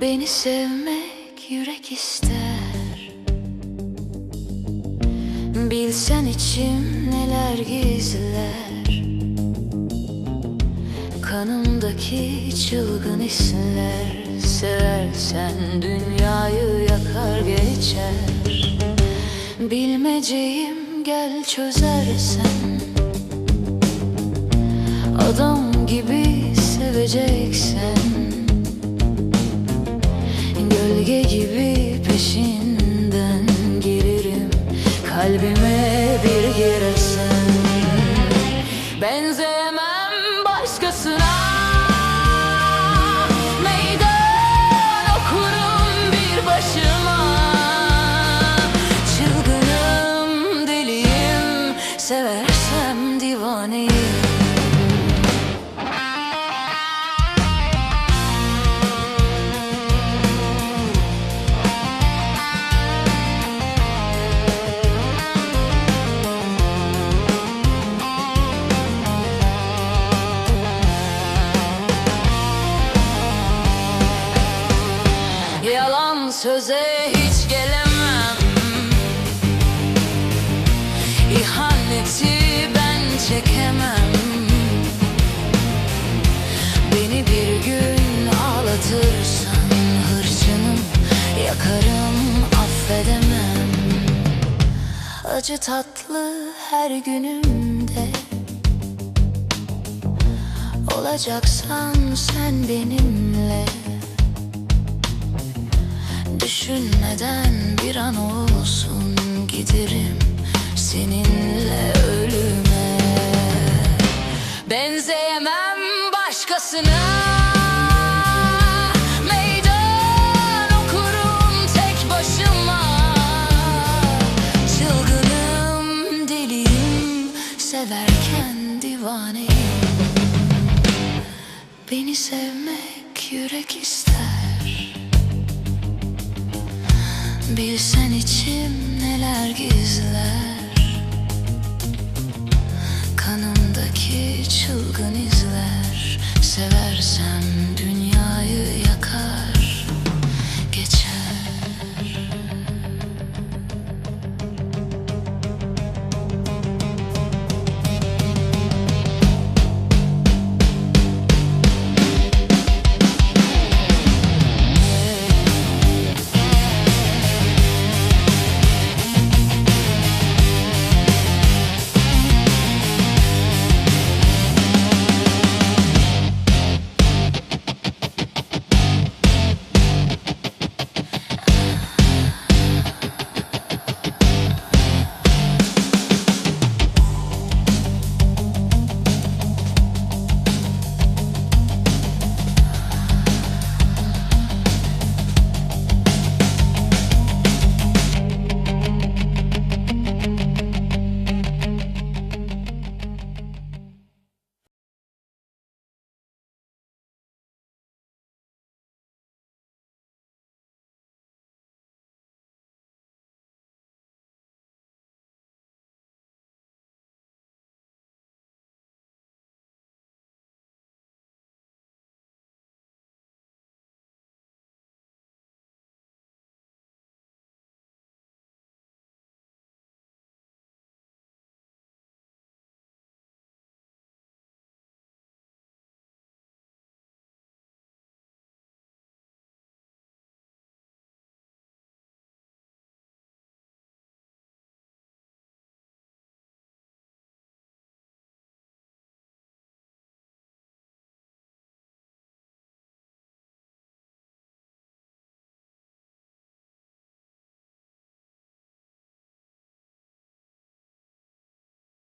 Beni sevmek yürek ister. Bilsen içim neler gizler. Kanımdaki çılgın hisler Seversen dünyayı yakar geçer. Bilmeceğim gel çözersen. Adam gibi seveceksen Gölge gibi peşinden gelirim. Kalbime bir girersen Benzemem söze hiç gelemem. İhaneti ben çekemem. Beni bir gün ağlatırsan hırçınım Yakarım affedemem. Acı tatlı her günümde. Olacaksan sen benimle Düşünmeden bir an olsun giderim seninle ölüme. Benzeyemem başkasına. Severken divaneyim. Beni sevmek yürek ister Bilsen içim neler gizler. Kanımdaki çılgın izler. Seversem